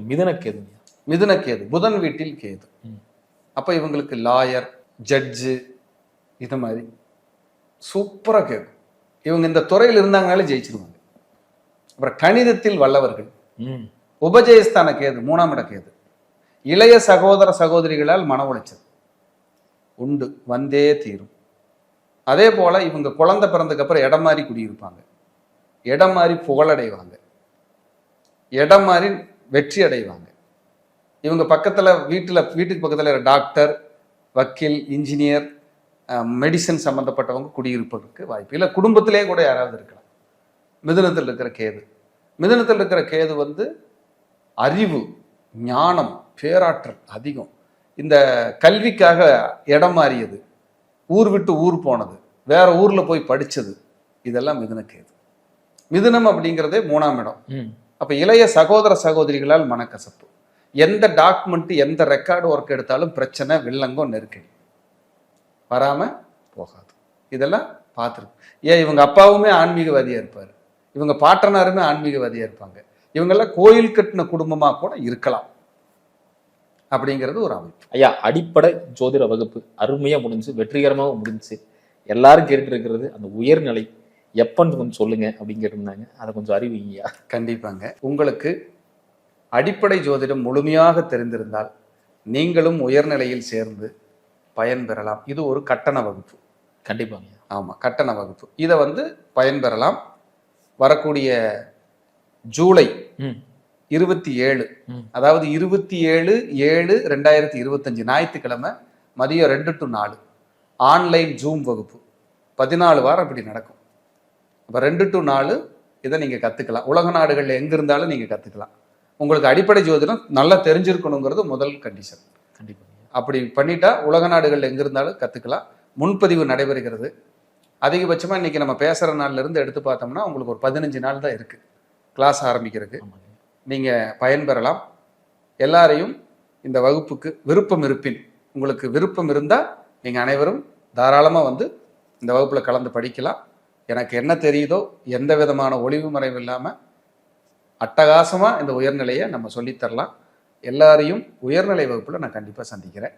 மிதன கேதுங்க. மிதுன கேது. புதன் வீட்டில் கேது. அப்ப இவங்களுக்கு லாயர் ஜட்ஜு இது மாதிரி சூப்பரா கேட்கும் இவங்க இந்த துறையில் இருந்தாங்கனாலே ஜெயிச்சிருவாங்க. அப்புறம் கணிதத்தில் வல்லவர்கள். உபஜயஸ்தான கேது மூணாம் இட கேது. இளைய சகோதர சகோதரிகளால் மன உளைச்சல். உண்டு வந்தே தீரும். அதே போல இவங்க குழந்தை பிறந்ததுக்கு அப்புறம் இடம் மாறி குடியிருப்பாங்க. இடம் மாறி புகழடைவாங்க. இடம் மாறி வெற்றி அடைவாங்க இவங்க பக்கத்தில் வீட்டில் வீட்டுக்கு பக்கத்தில் டாக்டர் வக்கீல் இன்ஜினியர் மெடிசன் சம்மந்தப்பட்டவங்க குடியிருப்பதற்கு வாய்ப்பு. இல்லை குடும்பத்திலே கூட யாராவது இருக்கலாம். மிதுனத்தில் இருக்கிற கேது. மிதுனத்தில் இருக்கிற கேது வந்து அறிவு ஞானம் பேராற்றல் அதிகம். இந்த கல்விக்காக இடம் மாறியது. ஊர் விட்டு ஊர் போனது. வேற ஊரில் போய் படித்தது இதெல்லாம் மிதுன கேது. மிதுனம் அப்படிங்கிறதே மூணாம் இடம். அப்போ இளைய சகோதர சகோதரிகளால் மனக்கசப்பு. எந்த டாக்குமெண்ட்டு எந்த ரெக்கார்டு ஒர்க் எடுத்தாலும் பிரச்சனை வில்லங்கம் நெருக்கடி. வராமல் போகாது. இதெல்லாம் பார்த்துருக்கு ஏன் இவங்க அப்பாவுமே ஆன்மீகவாதியாக இருப்பார். இவங்க பாட்டனாருமே ஆன்மீகவாதியாக இருப்பாங்க. இவங்கெல்லாம் கோயில் கட்டின குடும்பமாக கூட இருக்கலாம். அப்படிங்கிறது ஒரு அமைப்பு. ஐயா அடிப்படை ஜோதிட வகுப்பு அருமையாக முடிஞ்சு வெற்றிகரமாக முடிஞ்சுச்சு எல்லாரும் கேட்டுட்டு இருக்கிறது அந்த உயர்நிலை எப்பன்னு கொஞ்சம் சொல்லுங்க அப்படின்னு கேட்டிருந்தாங்க அதை கொஞ்சம் அறிவிங்கய்யா கண்டிப்பாங்க. உங்களுக்கு அடிப்படை ஜோதிடம் முழுமையாக தெரிந்திருந்தால் நீங்களும் உயர்நிலையில் சேர்ந்து பயன் பெறலாம் இது ஒரு கட்டண வகுப்பு. கண்டிப்பாங்க. ஆமாம் கட்டண வகுப்பு. இதை வந்து பயன்பெறலாம். வரக்கூடிய ஜூலை இருபத்தி ஏழு. அதாவது இருபத்தி ஏழு ஏழு ரெண்டாயிரத்தி இருபத்தஞ்சு. ஞாயிற்றுக்கிழமை மதியம் ரெண்டு டு நாலு. ஆன்லைன் ஜூம் வகுப்பு. பதினாலு வாரம் இப்படி நடக்கும். அப்போ ரெண்டு டு நாலு இதை நீங்கள் கற்றுக்கலாம் உலக நாடுகளில் எங்கே இருந்தாலும் நீங்கள் கற்றுக்கலாம் உங்களுக்கு அடிப்படை ஜோதிடம் நல்லா தெரிஞ்சிருக்கணுங்கிறது முதல் கண்டிஷன் கண்டிப்பாங்க அப்படி பண்ணிட்டா உலக நாடுகள் எங்க இருந்தாலும் கத்துக்கலாம். முன்பதிவு நடைபெறுகிறது. அதிகபட்சமா இன்னைக்கு நம்ம பேசுற நாள்ல இருந்து எடுத்து பார்த்தோம்னா உங்களுக்கு ஒரு பதினஞ்சு நாள் தான் இருக்கு. கிளாஸ் ஆரம்பிக்கிறதுக்கு. ஆமாங்க. நீங்க பயன்பெறலாம். எல்லாரையும் இந்த வகுப்புக்கு விருப்பம் இருப்பின் உங்களுக்கு விருப்பம் இருந்தா நீங்க அனைவரும் தாராளமா வந்து இந்த வகுப்புல கலந்து படிக்கலாம். எனக்கு என்ன தெரியுதோ எந்த விதமான ஒளிவு மறைவு இல்லாமல் அட்டகாசமாக இந்த உயர்நிலையை நம்ம சொல்லித் தரலாம். எல்லாரையும் உயர்நிலை வகுப்பில் நான் கண்டிப்பாக சந்திக்கிறேன்.